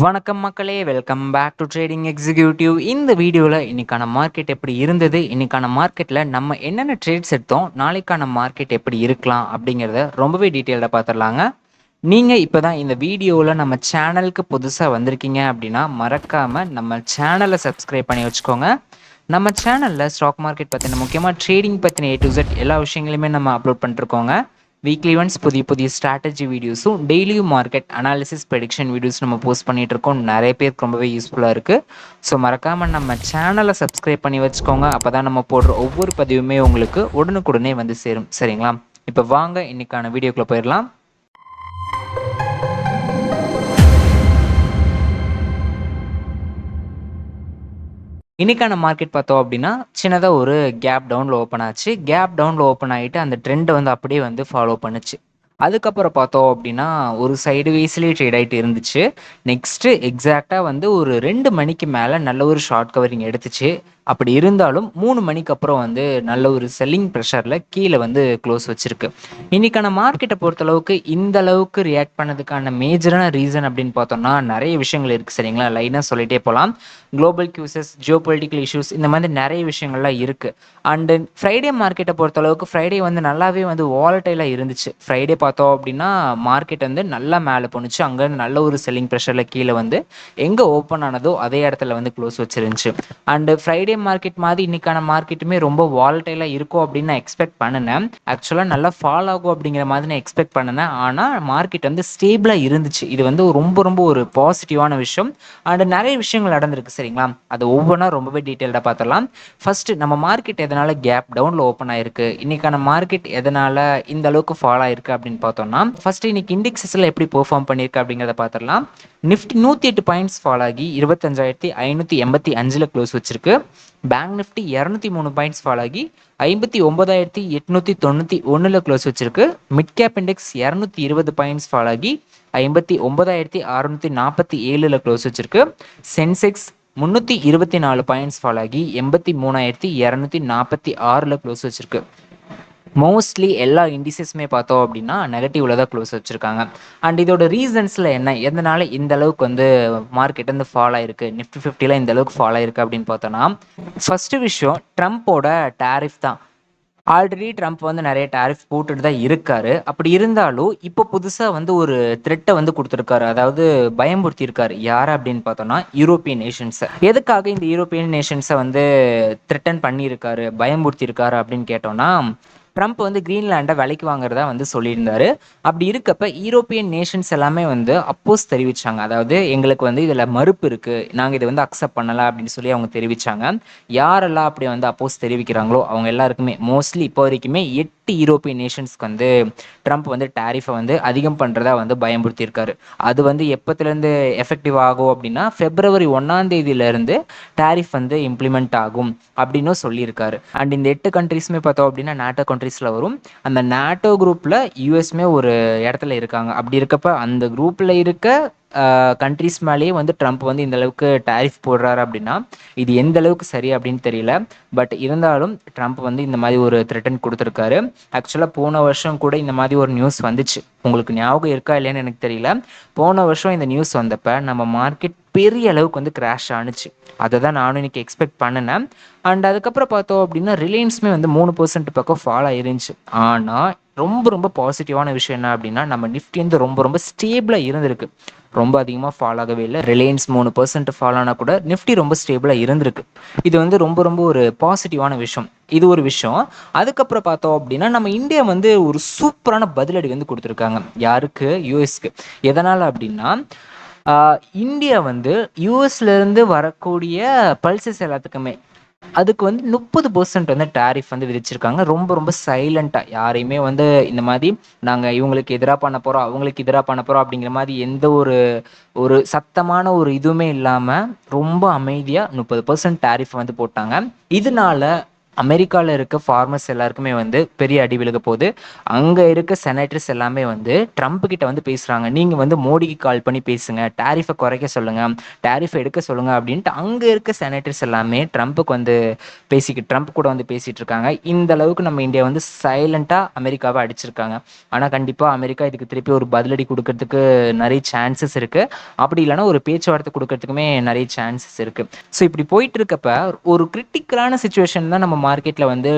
வணக்கம் மக்களே welcome back to trading executive இந்த வீடியோவில் இன்னைக்கான மார்க்கெட் எப்படி இருந்தது இன்னைக்கான மார்க்கெட்டில் நம்ம என்னென்ன ட்ரேட்ஸ் எடுத்தோம் நாளைக்கான மார்க்கெட் எப்படி இருக்கலாம் அப்படிங்கிறத ரொம்பவே டீட்டெயில்டாக பார்த்துடலாங்க நீங்கள் இப்போ தான் இந்த வீடியோவில் நம்ம சேனலுக்கு புதுசாக வந்திருக்கீங்க அப்படின்னா மறக்காமல் நம்ம சேனலை சப்ஸ்கிரைப் பண்ணி வச்சுக்கோங்க. நம்ம சேனலில் ஸ்டாக் மார்க்கெட் பற்றின முக்கியமாக ட்ரேடிங் பற்றின ஏ டு எல்லா விஷயங்களையுமே நம்ம அப்லோட் பண்ணிருக்கோங்க வீக்லி ஒன்ஸ் புதிய புதிய ஸ்ட்ராட்டஜி வீடியோஸும் டெய்லியும் மார்க்கெட் அனாலிசிஸ் ப்ரெடிக்ஷன் வீடியோஸ் நம்ம போஸ்ட் பண்ணிட்டு இருக்கோம். நிறைய பேருக்கு ரொம்பவே யூஸ்ஃபுல்லாக இருக்குது ஸோ மறக்காமல் நம்ம சேனலை சப்ஸ்கிரைப் பண்ணி வச்சுக்கோங்க. அப்போ தான் நம்ம போடுற ஒவ்வொரு பதிவுமே உங்களுக்கு உடனுக்குடனே வந்து சேரும். சரிங்களா? இப்போ வாங்க இன்னைக்கான வீடியோக்குள்ளே போயிடலாம். இன்னைக்கான மார்க்கெட் பார்த்தோம் அப்படின்னா சின்னதாக ஒரு கேப் டவுனில் ஓப்பன் ஆச்சு. கேப் டவுனில் ஓப்பன் ஆகிட்டு அந்த ட்ரெண்டை வந்து அப்படியே வந்து ஃபாலோ பண்ணுச்சு. அதுக்கப்புறம் பார்த்தோம் அப்படின்னா ஒரு சைடு வேஸ்லேயே ட்ரேட் ஆகிட்டு இருந்துச்சு. நெக்ஸ்ட்டு எக்ஸாக்டாக வந்து ஒரு ரெண்டு மணிக்கு மேலே நல்ல ஒரு ஷார்ட் கவரிங் எடுத்துச்சு. அப்படி இருந்தாலும் மூணு மணிக்கு அப்புறம் வந்து நல்ல ஒரு செல்லிங் ப்ரெஷரில் கீழே வந்து க்ளோஸ் வச்சிருக்கு. இன்னைக்கான மார்க்கெட்டை பொறுத்தளவுக்கு இந்த அளவுக்கு ரியாக்ட் பண்ணதுக்கான மேஜரான ரீசன் அப்படின்னு பார்த்தோம்னா நிறைய விஷயங்கள் இருக்குது சரிங்களா? லைனாக சொல்லிட்டே போகலாம் global cues geopolitical issues இந்த மாதிரி நிறைய விஷயங்கள்லாம் இருக்குது அண்டு ஃப்ரைடே மார்க்கெட்டை பொறுத்தளவுக்கு ஃப்ரைடே வந்து நல்லாவே வந்து வாலட்டைலாக இருந்துச்சு. ஃப்ரைடே பார்த்தோம் அப்படின்னா மார்க்கெட் வந்து நல்லா மேலே போணுச்சு. அங்கே நல்ல ஒரு செல்லிங் ப்ரெஷரில் கீழே வந்து எங்கே ஓப்பன் ஆனதோ அதே இடத்துல வந்து க்ளோஸ் வச்சிருந்துச்சு. அண்டு ஃப்ரைடே மார்க்கெட் மாதிரி இன்னைக்கான மார்க்கெட்டுமே ரொம்ப வாலட்டைலாக இருக்கும் அப்படின்னு நான் எக்ஸ்பெக்ட் பண்ணினேன். ஆக்சுவலாக நல்லா ஃபால் ஆகும் அப்படிங்கிற மாதிரி நான் எக்ஸ்பெக்ட் பண்ணினேன். ஆனால் மார்க்கெட் வந்து ஸ்டேபிளாக இருந்துச்சு. இது வந்து ரொம்ப ரொம்ப ஒரு பாசிட்டிவான விஷயம். அண்ட் நிறைய விஷயங்கள் நடந்திருக்கு சரிங்களா? அது ஒவ்வொன்றா ரொம்பவே டீட்டெயில்டாக பார்த்துடலாம். ஃபர்ஸ்ட் நம்ம மார்க்கெட் எதனால கேப் டவுனில் ஓப்பன் ஆயிருக்கு? இன்னைக்கான மார்க்கெட் எதனால இந்த அளவுக்கு ஃபால் ஆயிருக்கு அப்படின்னு பார்த்தோம்னா ஃபர்ஸ்ட் இன்னைக்கு இண்டெக்ஸஸ்ல எப்படி பெர்ஃபார்ம் பண்ணியிருக்கு அப்படிங்கிறத பார்த்துடலாம். நிஃப்டி நூற்றி எட்டு பாயிண்ட்ஸ் ஃபால் ஆகி இருபத்தஞ்சாயிரத்தி ஐநூற்றி எண்பத்தி அஞ்சில் க்ளோஸ் வச்சிருக்கு. பேங்க் நிஃப்டி இரநூத்தி மூணு பாயிண்ட்ஸ் ஃபால் ஆகி ஐம்பத்தி ஒன்பதாயிரத்தி எட்நூற்றி தொண்ணூற்றி ஒன்றில் க்ளோஸ் வச்சிருக்கு. மிட் கேப் இண்டெக்ஸ் இரநூத்தி இருபது பாயிண்ட்ஸ் ஃபால் ஆகி ஐம்பத்தி ஒன்பதாயிரத்தி அறுநூத்தி நாற்பத்தி ஏழில் க்ளோஸ் வச்சிருக்கு. சென்செக்ஸ் முந்நூற்றி இருபத்தி நாலு பாயிண்ட்ஸ் ஃபால் ஆகி எண்பத்தி மூணாயிரத்தி இரநூத்தி நாற்பத்தி ஆறில் க்ளோஸ் வச்சிருக்கு. மோஸ்ட்லி எல்லா இண்டிசஸுமே பார்த்தோம் அப்படின்னா நெகட்டிவ்ல தான் க்ளோஸ் வச்சிருக்காங்க. அண்ட் இதோட ரீசன்ஸில் என்ன? எதனால இந்த அளவுக்கு வந்து மார்க்கெட் வந்து ஃபால் ஆயிருக்கு? நிஃப்டி ஃபிஃப்டியில் இந்த அளவுக்கு ஃபால் ஆயிருக்கு அப்படின்னு பார்த்தோன்னா ஃபர்ஸ்ட் விஷயம் ட்ரம்ப்போட டேரிஃப் தான். ஆல்ரெடி ட்ரம்ப் வந்து நிறைய டேரிஃப் போட்டுட்டு தான் இருக்காரு. அப்படி இருந்தாலும் இப்போ புதுசாக வந்து ஒரு த்ரெட்டை வந்து கொடுத்துருக்காரு. அதாவது பயமுறுத்தி இருக்காரு யார் அப்படின்னு பார்த்தோம்னா யூரோப்பியன் நேஷன்ஸை எதுக்காக இந்த யூரோப்பியன் நேஷன்ஸை வந்து த்ரெட்டன் பண்ணியிருக்காரு? பயமுறுத்தி இருக்காரு அப்படின்னு கேட்டோம்னா ட்ரம்ப் வந்து கிரீன்லாண்டை விலைக்கு வாங்குறதா வந்து சொல்லியிருந்தாரு. அப்படி இருக்கப்ப யூரோப்பியன் நேஷன்ஸ் எல்லாமே வந்து அப்போஸ் தெரிவிச்சாங்க. அதாவது எங்களுக்கு வந்து இதில் மறுப்பு இருக்கு. நாங்கள் இதை வந்து அக்செப்ட் பண்ணலாம் அப்படின்னு சொல்லி அவங்க தெரிவிச்சாங்க. யாரெல்லாம் அப்படி வந்து அப்போஸ் தெரிவிக்கிறாங்களோ அவங்க எல்லாருக்குமே மோஸ்ட்லி இப்போ வரைக்குமே எட்டு யூரோப்பியன் நேஷன்ஸ்க்கு வந்து ட்ரம்ப் வந்து டேரிஃபை வந்து அதிகம் பண்ணுறதா வந்து பயமுறுத்தியிருக்காரு. அது வந்து எப்பத்துலேருந்து எஃபெக்டிவ் ஆகும் அப்படின்னா பிப்ரவரி ஒன்றாம் தேதியிலேருந்து டேரிஃப் வந்து இம்ப்ளிமெண்ட் ஆகும் அப்படின்னு சொல்லியிருக்காரு. அண்ட் இந்த எட்டு கண்ட்ரிஸுமே பார்த்தோம் அப்படின்னா நாட்டோ கண்ட்ரீஸில் வரும். அந்த நாட்டோ குரூப்பில் யூஎஸ்மே ஒரு இடத்துல இருக்காங்க. அப்படி இருக்கப்ப அந்த குரூப்பில் இருக்க கண்ட்ரிஸ் மேலேயே வந்து ட்ரம்ப் வந்து இந்த அளவுக்கு டேரிஃப் போடுறாரு அப்படின்னா இது எந்த அளவுக்கு சரி அப்படின்னு தெரியல. பட் இருந்தாலும் ட்ரம்ப் வந்து இந்த மாதிரி ஒரு த்ரெட்டன் கொடுத்துருக்காரு. ஆக்சுவலாக போன வருஷம் கூட இந்த மாதிரி ஒரு நியூஸ் வந்துச்சு. உங்களுக்கு ஞாபகம் இருக்கா இல்லையான்னு எனக்கு தெரியல. போன வருஷம் இந்த நியூஸ் வந்தப்ப நம்ம மார்க்கெட் பெரிய அளவுக்கு வந்து கிராஷ் ஆணுச்சு. அதை தான் நானும் இன்னைக்கு எக்ஸ்பெக்ட் பண்ணினேன். அண்ட் அதுக்கப்புறம் பார்த்தோம் அப்படின்னா ரிலையன்ஸுமே வந்து மூணு பர்சன்ட் பக்கம் ஃபால் ஆயிருந்துச்சு. ஆனால் ரொம்ப ரொம்ப பாசிட்டிவான விஷயம் என்ன அப்படின்னா நம்ம நிஃப்டி வந்து ரொம்ப ரொம்ப ஸ்டேபிளாக இருந்திருக்கு. ரொம்ப அதிகமாக ஃபால் ஆகவே இல்லை. ரிலையன்ஸ் மூணு பர்சன்ட் ஃபால் ஆனால் கூட நிஃப்டி ரொம்ப ஸ்டேபிளாக இருந்திருக்கு. இது வந்து ரொம்ப ரொம்ப ஒரு பாசிட்டிவான விஷயம். இது ஒரு விஷயம். அதுக்கப்புறம் பார்த்தோம் அப்படின்னா நம்ம இந்தியா வந்து ஒரு சூப்பரான பதிலடி வந்து கொடுத்துருக்காங்க. யாருக்கு? யூஎஸ்க்கு எதனால் அப்படின்னா இந்தியா வந்து யூஎஸ்லேருந்து வரக்கூடிய பல்சஸ் எல்லாத்துக்குமே அதுக்கு வந்து முப்பது பர்சன்ட் வந்து டேரிஃப் வந்து விதிச்சிருக்காங்க. ரொம்ப ரொம்ப சைலண்ட்டாக யாரையுமே வந்து இந்த மாதிரி நாங்கள் இவங்களுக்கு எதிராக பண்ண போகிறோம் அவங்களுக்கு எதிராக பண்ண போகிறோம் அப்படிங்கிற மாதிரி எந்த ஒரு ஒரு சத்தமான ஒரு இதுவுமே இல்லாமல் ரொம்ப அமைதியாக முப்பது பர்சன்ட் டேரிஃப் வந்து போட்டாங்க. இதனால அமெரிக்காவில் இருக்க ஃபார்மர்ஸ் எல்லாருக்குமே வந்து பெரிய அடி விழுக போகுது. அங்கே இருக்க செனேட்டர்ஸ் எல்லாமே வந்து ட்ரம்ப் கிட்ட வந்து பேசுகிறாங்க நீங்கள் வந்து மோடிக்கு கால் பண்ணி பேசுங்க. டேரிஃபை குறைக்க சொல்லுங்கள் டேரிஃபை எடுக்க சொல்லுங்கள் அப்படின்ட்டு அங்கே இருக்க செனேட்டர்ஸ் எல்லாமே ட்ரம்ப்புக்கு வந்து பேசிக்கிட்டு ட்ரம்ப் கூட வந்து பேசிகிட்டு இருக்காங்க. இந்த அளவுக்கு நம்ம இந்தியா வந்து சைலண்ட்டாக அமெரிக்காவை அடிச்சிருக்காங்க. ஆனால் கண்டிப்பாக அமெரிக்கா இதுக்கு திருப்பி ஒரு பதிலடி கொடுக்கறதுக்கு நிறைய சான்சஸ் இருக்குது அப்படி இல்லைன்னா ஒரு பேச்சுவார்த்தை கொடுக்கறதுக்குமே நிறைய சான்சஸ் இருக்குது ஸோ இப்படி போயிட்டு இருக்கப்ப ஒரு கிரிட்டிக்கலான சுச்சுவேஷன் தான் நம்ம மார்க்கெட்டில் வந்து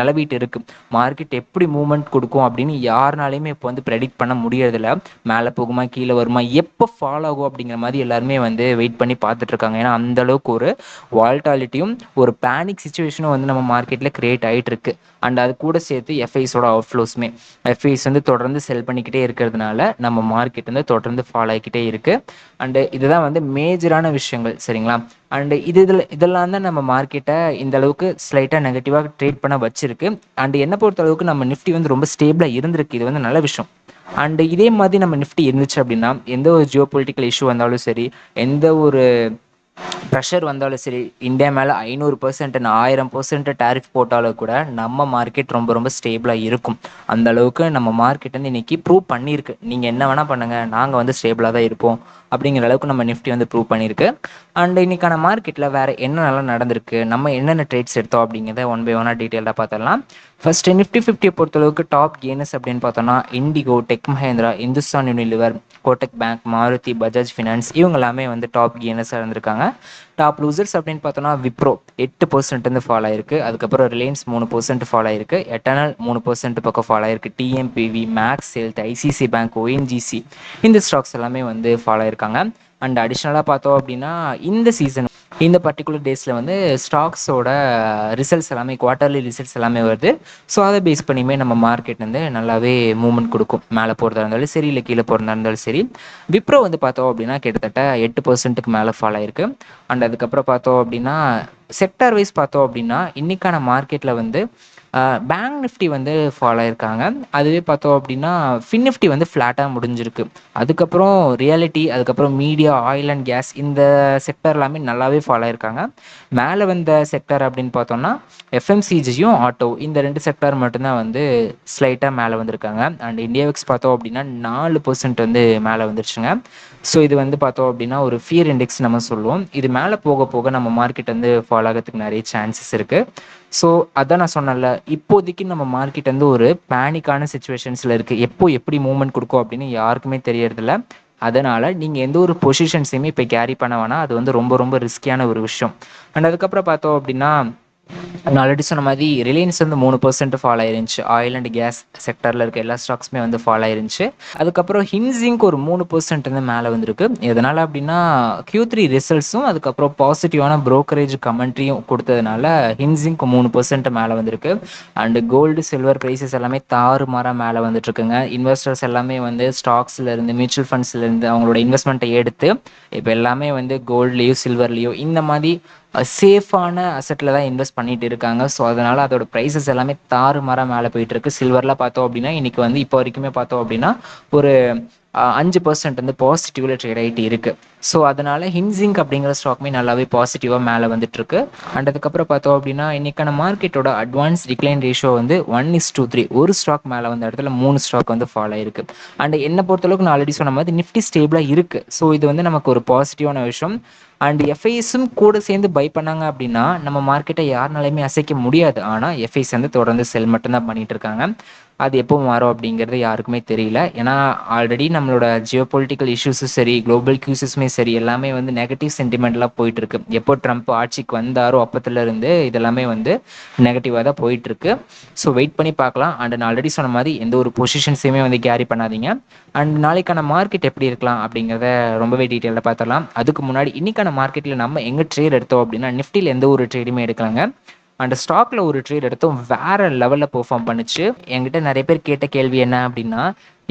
நிலவிட்டு இருக்குது மார்க்கெட் எப்படி மூவ்மெண்ட் கொடுக்கும் அப்படின்னு யாருனாலையுமே இப்போ வந்து ப்ரெடிக்ட் பண்ண முடியறதில்ல. மேலே போகுமா கீழே வருமா எப்போ ஃபால் ஆகும் அப்படிங்கிற மாதிரி எல்லாருமே வந்து வெயிட் பண்ணி பார்த்துட்ருக்காங்க ஏன்னா அந்தளவுக்கு ஒரு வால்டாலிட்டியும் ஒரு பேனிக் சுச்சுவேஷனும் வந்து நம்ம மார்க்கெட்டில் கிரியேட் ஆகிட்டு இருக்கு. அண்ட் அது கூட சேர்த்து எஃப்ஐஸோட அவுட்ஃப்ளோஸுமே எஃப்ஐஸ் வந்து தொடர்ந்து செல் பண்ணிக்கிட்டே இருக்கிறதுனால நம்ம மார்க்கெட் வந்து தொடர்ந்து ஃபாலோ ஆகிக்கிட்டே இருக்குது அண்டு இதுதான் வந்து மேஜரான விஷயங்கள் சரிங்களா. அண்டு இது இதில் இதெல்லாம் தான் நம்ம மார்க்கெட்டை இந்த அளவுக்கு ஸ்லைட்டாக நெகட்டிவாக ட்ரேட் பண்ண வச்சிருக்கு. அண்ட் என்னை பொறுத்த அளவுக்கு நம்ம நிஃப்டி வந்து ரொம்ப ஸ்டேபிளாக இருந்திருக்கு. இது வந்து நல்ல விஷயம். அண்டு இதே மாதிரி நம்ம நிஃப்டி இருந்துச்சு அப்படின்னா எந்த ஒரு ஜியோ பொலிட்டிக்கல் இஷ்யூ வந்தாலும் சரி எந்த ஒரு ப்ரெஷர் வந்தாலும் சரி இந்தியா மேலே ஐநூறு பர்சன்ட் ஆயிரம் பர்சன்ட் டேரிஃப் போட்டாலும் கூட நம்ம மார்க்கெட் ரொம்ப ரொம்ப ஸ்டேபிளாக இருக்கும். அந்த அளவுக்கு நம்ம மார்க்கெட் வந்து இன்னைக்கு ப்ரூவ் பண்ணியிருக்கு. நீங்கள் என்ன வேணால் பண்ணுங்கள் நாங்கள் வந்து ஸ்டேபிளாக தான் இருப்போம். அப்படிங்கிற அளவுக்கு நம்ம நிஃப்டி வந்து ப்ரூவ் பண்ணியிருக்கு. அண்ட் இன்னைக்கான மார்க்கெட்டில் வேறு என்னென்னலாம் நடந்திருக்கு நம்ம என்னென்ன ட்ரேட்ஸ் எடுத்தோம் அப்படிங்கிறத ஒன் பை ஒன்னாக டீட்டெயிலாக பார்த்துடலாம். ஃபர்ஸ்ட் நிஃப்டி ஃபிஃப்டியை பொறுத்தளவுக்கு டாப் கெய்னர்ஸ் அப்படின்னு பார்த்தோம்னா IndiGo, Tech Mahindra, Hindustan Unilever, Kotak bank, Maruti, Bajaj finance இவங்க எல்லாமே வந்து டாப் கெய்னர்ஸாக இருந்திருக்காங்க. டாப் லூசர்ஸ் அப்படின்னு பார்த்தோம்னா விப்ரோ எட்டு பர்சன்ட் வந்து ஃபால் ஆயிருக்கு. அதுக்கப்புறம் ரிலையன்ஸ் மூணு பர்சன்ட் ஃபால் ஆயிருக்கு. எட்டர்னல் மூணு பர்சன்ட் பக்கம் ஃபால் ஆயிருக்கு. TMPV, Max Health, ICC bank, ONGC இந்த ஸ்டாக்ஸ் எல்லாமே வந்து ஃபால் ஆயிருக்காங்க. அண்ட் அடிஷ்னலாக பார்த்தோம் அப்படின்னா இந்த சீசன் இந்த பர்டிகுலர் டேஸில் வந்து ஸ்டாக்ஸோட ரிசல்ட்ஸ் எல்லாமே குவார்டர்லி ரிசல்ட்ஸ் எல்லாமே வருது. ஸோ அதை பேஸ் பண்ணியுமே நம்ம மார்க்கெட் வந்து நல்லாவே மூவ்மெண்ட் கொடுக்கும் மேலே போகிறதா இருந்தாலும் சரி இல்லை கீழே போகிறதா இருந்தாலும் சரி. விப்ரோ வந்து பார்த்தோம் அப்படின்னா கிட்டத்தட்ட எட்டு பர்சன்ட்டுக்கு மேலே ஃபால் ஆயிருக்கு. அண்ட் அதுக்கப்புறம் பார்த்தோம் அப்படின்னா செக்டார் வைஸ் பார்த்தோம் அப்படின்னா இன்னைக்கான மார்க்கெட்டில் வந்து பேங்க் நிஃப்டி வந்து ஃபாலோ ஆயிருக்காங்க. அதுவே பார்த்தோம் அப்படின்னா ஃபின் நிஃப்டி வந்து ஃப்ளாட்டாக முடிஞ்சிருக்கு. அதுக்கப்புறம் ரியாலிட்டி அதுக்கப்புறம் மீடியா, ஆயில் அண்ட் கேஸ் இந்த செக்டர் எல்லாமே நல்லாவே ஃபாலோ ஆயிருக்காங்க. மேலே வந்த செக்டார் அப்படின்னு பார்த்தோம்னா எஃப்எம்சிஜியும், ஆட்டோ இந்த ரெண்டு செக்டார் மட்டும்தான் வந்து ஸ்லைட்டாக மேலே வந்திருக்காங்க. அண்ட் இண்டியாவிக்ஸ் பார்த்தோம் அப்படின்னா நாலு பர்சன்ட் வந்து மேலே வந்துருச்சுங்க. ஸோ இது வந்து பார்த்தோம் அப்படின்னா ஒரு ஃபியர் இண்டெக்ஸ் நம்ம சொல்லுவோம். இது மேலே போக போக நம்ம மார்க்கெட் வந்து ஃபால் ஆகிறதுக்கு நிறைய சான்சஸ் இருக்குது ஸோ அதான் நான் சொன்னேன்ல இப்போதைக்கு நம்ம மார்க்கெட் வந்து ஒரு பேனிக்கான சுச்சுவேஷன்ஸில் இருக்குது எப்போ எப்படி மூவ்மெண்ட் கொடுக்கும் அப்படின்னு யாருக்குமே தெரியறதில்ல. அதனால் நீங்கள் எந்த ஒரு பொசிஷன்ஸையுமே இப்போ கேரி பண்ண வேணாம். அது வந்து ரொம்ப ரொம்ப ரிஸ்கியான ஒரு விஷயம். அண்ட் அதுக்கப்புறம் பார்த்தோம் அப்படின்னா நான் ஆல்ரெடி சொன்ன மாதிரி ரிலையன்ஸ் வந்து மூணு பர்சன்ட் ஃபால் ஆயிருந்துச்சு. ஆயில் அண்ட் கேஸ் செக்டார்ல இருக்க எல்லா ஸ்டாக்ஸுமே வந்து ஃபால் ஆயிருந்துச்சு. அதுக்கப்புறம் ஹின்சிங்க் ஒரு மூணு பர்சன்ட் வந்து மேலே வந்திருக்கு. எதனால அப்படின்னா Q3 ரிசல்ட்ஸும் அதுக்கப்புறம் பாசிட்டிவான ப்ரோக்கரேஜ் கமெண்ட்ரியும் கொடுத்ததுனால ஹின்சிங்க் மூணு பர்சன்ட் மேலே வந்திருக்கு. அண்டு கோல்டு, சில்வர் ப்ரைஸஸ் எல்லாமே தாறுமாறாக மேலே வந்துட்டு இருக்குங்க. இன்வெஸ்டர்ஸ் எல்லாமே வந்து ஸ்டாக்ஸ்ல இருந்து மியூச்சுவல் ஃபண்ட்ஸ்ல இருந்து அவங்களோட இன்வெஸ்ட்மெண்ட்டை எடுத்து இப்போ எல்லாமே வந்து கோல்ட்லேயோ சில்வர்லேயோ இந்த மாதிரி சேஃபான அசட்டில் தான் இன்வெஸ்ட் பண்ணிட்டு இருக்காங்க. ஸோ அதனால அதோட பிரைசஸ் எல்லாமே தாறுமாறா மேல போயிட்டு இருக்கு. சில்வர்ல பார்த்தோம் அப்படின்னா இன்னைக்கு வந்து இப்போ வரைக்குமே பார்த்தோம் அப்படின்னா ஒரு அஞ்சு பர்சன்ட் வந்து பாசிட்டிவ்ல ட்ரேட் ஆகிட்டு இருக்கு. ஸோ அதனால ஹின்சிங்க் அப்படிங்கிற ஸ்டாக்குமே நல்லாவே பாசிட்டிவாக மேலே வந்துட்டு இருக்கு. அண்ட் அதுக்கப்புறம் பார்த்தோம் அப்படின்னா இன்னைக்கான மார்க்கெட்டோட அட்வான்ஸ் டிக்ளைன் ரேஷியோ வந்து ஒன் இஸ் டூ த்ரீ ஒரு ஸ்டாக் மேலே வந்த இடத்துல மூணு ஸ்டாக் வந்து ஃபாலோ ஆயிருக்கு. அண்ட் என்ன பொறுத்தளவுக்கு நான் ஆல்ரெடி சொன்ன மாதிரி நிஃப்டி ஸ்டேபிளாக இருக்கு. ஸோ இது வந்து நமக்கு ஒரு பாசிட்டிவான விஷயம். அண்ட் எஃப்ஐஎஸும் கூட சேர்ந்து பை பண்ணாங்க அப்படின்னா நம்ம மார்க்கெட்டை யாருனாலையுமே அசைக்க முடியாது. ஆனால் எஃப்ஐஸ் வந்து தொடர்ந்து செல் மட்டும்தான் பண்ணிட்டு இருக்காங்க. அது எப்போ மாறும் அப்படிங்கிறது யாருக்குமே தெரியல. ஏன்னா ஆல்ரெடி நம்மளோட ஜியோ பொலிட்டிக்கல் இஷ்யூஸும் சரி, குளோபல் கியூஸஸுமே சரி எல்லாமே வந்து நெகட்டிவ் சென்டிமெண்ட்லாம் போயிட்டு இருக்கு. எப்போ ட்ரம்ப் ஆட்சிக்கு வந்தாரோ அப்பத்துல இருந்து இதெல்லாமே வந்து நெகட்டிவாக தான் போயிட்டு இருக்கு. ஸோ வெயிட் பண்ணி பார்க்கலாம். அண்ட் நான் ஆல்ரெடி சொன்ன மாதிரி எந்த ஒரு பொசிஷன்ஸையுமே வந்து கேரி பண்ணாதீங்க. அண்ட் நாளைக்கான மார்க்கெட் எப்படி இருக்கலாம் அப்படிங்கிறத ரொம்பவே டீட்டெயிலில் பார்த்துடலாம். அதுக்கு முன்னாடி இன்னைக்கான மார்க்கெட்டில் நம்ம எங்கே ட்ரேட் எடுத்தோம் அப்படின்னா நிஃப்டியில் எந்த ஒரு ட்ரேடுமே எடுக்கலாங்க அண்ட் ஸ்டாக்ல ஒரு ட்ரேட் எடுத்தோம் வேற லெவல்ல பெர்ஃபார்ம் பண்ணுச்சு. என்கிட்ட நிறைய பேர் கேட்ட கேள்வி என்ன அப்படின்னா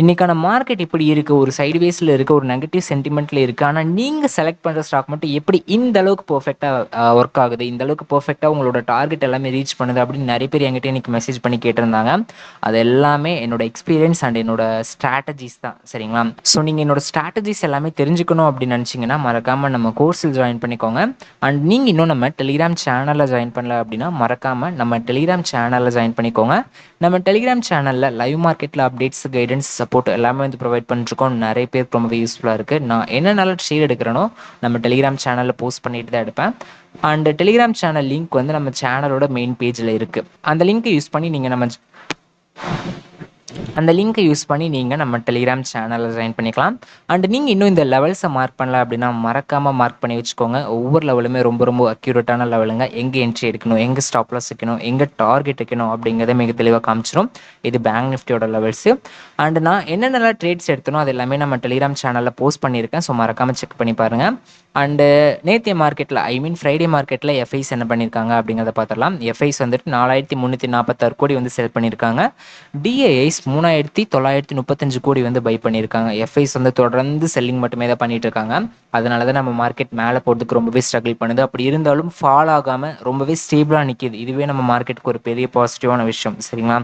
இன்னைக்கான மார்க்கெட் இப்படி இருக்கு ஒரு சைடு வேஸ்ல ஒரு நெகட்டிவ் சென்டிமெண்ட்ல இருக்கு. ஆனா நீங்க செலக்ட் பண்ற ஸ்டாக் மட்டும் எப்படி இந்த அளவுக்கு பெர்ஃபெக்ட்டா ஒர்க் ஆகுது? இந்த அளவுக்கு பர்ஃபெக்டாக உங்களோட டார்கெட் எல்லாமே ரீச் பண்ணுது அப்படின்னு நிறைய பேர் என்கிட்ட இன்னைக்கு மெசேஜ் பண்ணி கேட்டிருந்தாங்க. அது எல்லாமே என்னோட எக்ஸ்பீரியன்ஸ் அண்ட் என்னோட ஸ்ட்ராட்டஜிஸ் தான். சரிங்களா? ஸோ நீங்க என்னோட ஸ்ட்ராட்டஜிஸ் எல்லாமே தெரிஞ்சுக்கணும் அப்படின்னு நினைச்சீங்கன்னா மறக்காம நம்ம கோர்ஸில் ஜாயின் பண்ணிக்கோங்க. அண்ட் நீங்க இன்னும் நம்ம டெலிகிராம் சேனல்ல ஜாயின் பண்ணல அப்படின்னா மறக்காம நம்ம டெலிகிராம் சேனல்ல ஜாயின் பண்ணிக்கோங்க. நம்ம டெலிகிராம் சேனல்ல லைவ் மார்க்கெட்ல அப்டேட்ஸ் கைடன்ஸ் சப்போர்ட் எல்லாமே வந்து ப்ரொவைட் பண்ணிருக்கோம் நிறைய பேர் ரொம்பவே யூஸ்ஃபுல்லாக இருக்குது நான் என்னென்னால ஷேர் எடுக்கிறேனோ நம்ம டெலிகிராம் சேனலில் போஸ்ட் பண்ணிட்டு தான் எடுப்பேன். அண்ட் டெலிகிராம் சேனல் லிங்க் வந்து நம்ம சேனலோட மெயின் பேஜில் இருக்குது அந்த லிங்க்கை யூஸ் பண்ணி நீங்கள் நம்ம அந்த லிங்க்கை யூஸ் பண்ணி நீங்கள் நம்ம டெலிகிராம் சேனலில் ஜாயின் பண்ணிக்கலாம். அண்ட் நீங்கள் இன்னும் இந்த லெவல்ஸை மார்க் பண்ணல அப்படின்னா மறக்காமல் மார்க் பண்ணி வச்சுக்கோங்க. ஒவ்வொரு லெவலுமே ரொம்ப ரொம்ப அக்யூரேட்டான லெவலுங்க எங்கே என்ட்ரி எடுக்கணும் எங்கே ஸ்டாப்லாஸ் வைக்கணும் எங்கே டார்கெட் வைக்கணும் அப்படிங்கிறத மிக தெளிவாக காமிச்சிடும் இது பேங்க் நிஃப்டியோட லெவல்ஸு அண்ட் நான் என்னென்னலாம் ட்ரேட்ஸ் எடுத்தனோ அது எல்லாமே நம்ம டெலிகிராம் சேனலில் போஸ்ட் பண்ணியிருக்கேன். ஸோ மறக்காமல் செக் பண்ணி பாருங்கள் அண்டு நேத்திய மார்க்கெட்டில் ஐ மீன் ஃப்ரைடே மார்க்கெட்டில் எஃப்ஐஸ் என்ன பண்ணியிருக்காங்க அப்படிங்கிறத பார்த்துடலாம் எஃப்ஐஸ் வந்துட்டு நாலாயிரத்தி முந்நூற்றி நாற்பத்தாறு கோடி வந்து செல் பண்ணியிருக்காங்க டிஏஐஸ் மூணு மூணாயிரத்தி தொள்ளாயிரத்தி முப்பத்தஞ்சு கோடி வந்து பை பண்ணியிருக்காங்க. எஃப்ஐஸ் வந்து தொடர்ந்து செல்லிங் மட்டுமே தான் பண்ணிட்டு இருக்காங்க அதனால தான் நம்ம மார்க்கெட் மேலே போகிறதுக்கு ரொம்பவே ஸ்ட்ரகிள் பண்ணுது. அப்படி இருந்தாலும் ஃபால் ஆகாமல் ரொம்பவே ஸ்டேபிளாக நிற்கிது இதுவே நம்ம மார்க்கெட்டுக்கு ஒரு பெரிய பாசிட்டிவான விஷயம். சரிங்களா?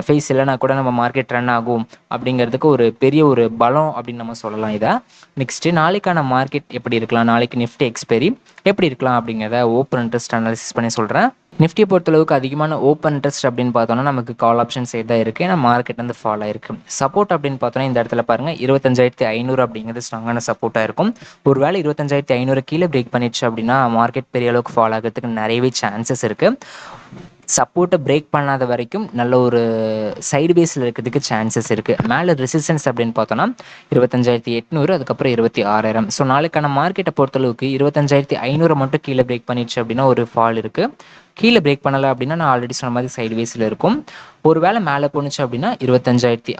எஃப்ஐஸ் இல்லைனா கூட நம்ம மார்க்கெட் ரன் ஆகும் அப்படிங்கிறதுக்கு ஒரு பெரிய ஒரு பலம் அப்படின்னு நம்ம சொல்லலாம் இதை. நெக்ஸ்ட்டு நாளைக்கான மார்க்கெட் எப்படி இருக்கலாம்? நாளைக்கு நிஃப்டி எக்ஸ்பெரி எப்படி இருக்கலாம் அப்படிங்கிறத ஓப்பன் இன்ட்ரெஸ்ட் அனாலிசிஸ் பண்ணி சொல்கிறேன் நிஃப்டியை பொறுத்தளவுக்கு அதிகமான ஓப்பன் இன்ட்ரெஸ்ட் அப்படின்னு பார்த்தோம்னா நமக்கு கால் ஆப்ஷன் சைடு தான் இருக்குது ஏன்னா மார்க்கெட் வந்து ஃபால் ஆயிருக்கு. சப்போர்ட் அப்படின்னு பார்த்தோன்னா இந்த இடத்துல பாருங்கள் இருபத்தஞ்சாயிரத்தி ஐநூறு அப்படிங்கிறது ஸ்ட்ராங்கான சப்போர்ட்டாக இருக்கும். ஒருவேளை இருபத்தஞ்சாயிரத்தி ஐநூறு கீழே பிரேக் பண்ணிடுச்சு அப்படின்னா மார்க்கெட் பெரிய அளவுக்கு ஃபால் ஆகிறதுக்கு நிறையவே சான்சஸ் இருக்குது சப்போர்ட்டை பிரேக் பண்ணாத வரைக்கும் நல்ல ஒரு சைடு பேஸில் இருக்கிறதுக்கு சான்சஸ் இருக்குது மேலே ரெசிஸ்டன்ஸ் அப்படின்னு பார்த்தோன்னா இருபத்தஞ்சாயிரத்தி எட்நூறு அதுக்கப்புறம் இருபத்தி ஆறாயிரம். ஸோ நாளைக்கான மார்க்கெட்டை பொறுத்தளவுக்கு இருபத்தஞ்சாயிரத்தி ஐநூறு மட்டும் கீழே பிரேக் பண்ணிடுச்சு அப்படின்னா ஒரு ஃபால் இருக்குது கீழே பிரேக் பண்ணலை அப்படின்னா நான் ஆல்ரெடி சொன்ன மாதிரி சைடுவேஸில் இருக்கும். ஒரு வேளை மேலே போணுச்சு அப்படின்னா இருபத்தஞ்சாயிரத்தி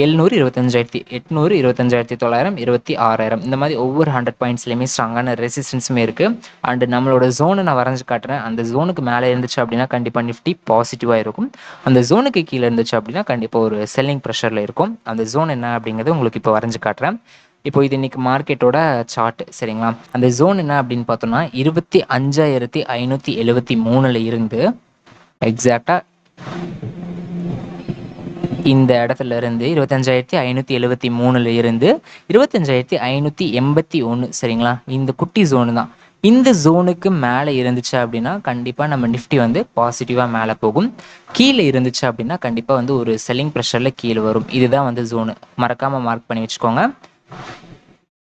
எழுநூறு இருபத்தஞ்சாயிரத்தி எட்நூறு இருபத்தஞ்சாயிரத்தி தொள்ளாயிரம் இருபத்தி ஆறாயிரம். இந்த மாதிரி ஒவ்வொரு ஹண்ட்ரட் பாயிண்ட்ஸ்லையுமே ஸ்ட்ராங்கான ரெசிஸ்டன்ஸுமே இருக்குது அண்டு நம்மளோட ஜோனை நான் வரைஞ்சு காட்டுறேன். அந்த ஜோனுக்கு மேலே இருந்துச்சு அப்படின்னா கண்டிப்பாக நிஃப்டி பாசிட்டிவாக இருக்கும். அந்த ஜோனுக்கு கீழே இருந்துச்சு அப்படின்னா கண்டிப்பாக ஒரு செல்லிங் ப்ரெஷரில் இருக்கும். அந்த ஜோன் என்ன அப்படிங்கிறது உங்களுக்கு இப்போ வரைஞ்சு காட்டுறேன். இப்போ இது இன்னைக்கு மார்க்கெட்டோட சார்ட் சரிங்களா? அந்த ஜோன் என்ன அப்படின்னு பார்த்தோம்னா இருபத்தி அஞ்சாயிரத்தி ஐநூற்றி எழுபத்தி மூணுல இருந்து எக்ஸாக்டா இந்த இடத்துல இருந்து இருபத்தஞ்சாயிரத்தி ஐநூற்றி எழுபத்தி மூணுல இருந்து இருபத்தஞ்சாயிரத்தி ஐநூற்றி எண்பத்தி ஒன்று சரிங்களா? இந்த குட்டி ஜோனு தான். இந்த ஜோனுக்கு மேலே இருந்துச்சு அப்படின்னா கண்டிப்பாக நம்ம நிஃப்டி வந்து பாசிட்டிவாக மேலே போகும். கீழே இருந்துச்சு அப்படின்னா கண்டிப்பாக வந்து ஒரு செல்லிங் ப்ரெஷரில் கீழே வரும். இதுதான் வந்து ஜோனு மறக்காமல் மார்க் பண்ணி வச்சுக்கோங்க.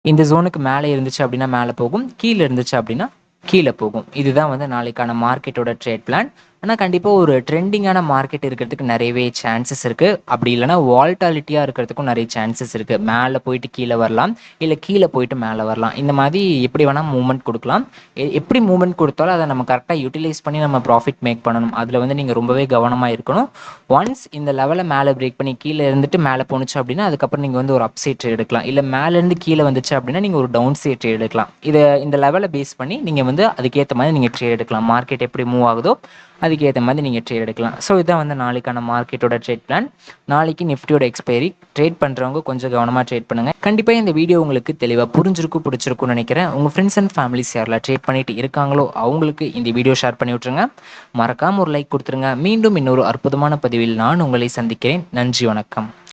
இந்த ஜோனுக்கு மேலே இருந்துச்சு அப்படின்னா மேலே போகும் கீழே இருந்துச்சு அப்படின்னா கீழே போகும். இதுதான் வந்து நாளைக்கான மார்க்கெட்டோட ட்ரேட் பிளான் ஆனால் கண்டிப்பாக ஒரு ட்ரெண்டிங்கான மார்க்கெட் இருக்கிறதுக்கு நிறையவே சான்சஸ் இருக்குது அப்படி இல்லைனா வால்டாலிட்டியாக இருக்கிறதுக்கும் நிறைய சான்சஸ் இருக்குது மேலே போயிட்டு கீழே வரலாம் இல்லை கீழே போயிட்டு மேலே வரலாம். இந்த மாதிரி எப்படி வேணால் மூவ்மெண்ட் கொடுக்கலாம். எப்படி மூவ்மெண்ட் கொடுத்தாலும் அதை நம்ம கரெக்டாக யூட்டிலைஸ் பண்ணி நம்ம ப்ராஃபிட் மேக் பண்ணணும். அதில் வந்து நீங்கள் ரொம்பவே கவனமாக இருக்கணும். ஒன்ஸ் இந்த லெவலை மேலே பிரேக் பண்ணி கீழே இருந்துட்டு மேலே போணுச்சு அப்படின்னா அதுக்கப்புறம் நீங்கள் வந்து ஒரு அப்சைட் எடுக்கலாம். இல்லை மேலேருந்து கீழே வந்துச்சு அப்படின்னா நீங்கள் ஒரு டவுன் சைட் ட்ரேட் எடுக்கலாம். இதை இந்த லெவலை பேஸ் பண்ணி நீங்கள் வந்து அதுக்கேற்ற மாதிரி நீங்கள் ட்ரேட் எடுக்கலாம். மார்க்கெட் எப்படி மூவ் ஆகுதோ அதுக்கேற்ற மாதிரி நீங்கள் ட்ரேட் எடுக்கலாம். ஸோ இதான் வந்து நாளைக்கான மார்க்கெட்டோட ட்ரேட் பிளான் நாளைக்கு நிஃப்டியோட எக்ஸ்பைரி ட்ரேட் பண்ணுறவங்க கொஞ்சம் கவனமாக ட்ரேட் பண்ணுங்கள் கண்டிப்பாக இந்த வீடியோ உங்களுக்கு தெளிவாக புரிஞ்சிருக்கும் பிடிச்சிருக்கும்னு நினைக்கிறேன். உங்கள் ஃப்ரெண்ட்ஸ் அண்ட் ஃபேமிலிஸ் யாரில் ட்ரேட் பண்ணிட்டு இருக்காங்களோ அவங்களுக்கு இந்த வீடியோ ஷேர் பண்ணி விட்ருங்க மறக்காமல் ஒரு லைக் கொடுத்துருங்க. மீண்டும் இன்னொரு அற்புதமான பதிவில் நான் உங்களை சந்திக்கிறேன். நன்றி வணக்கம்.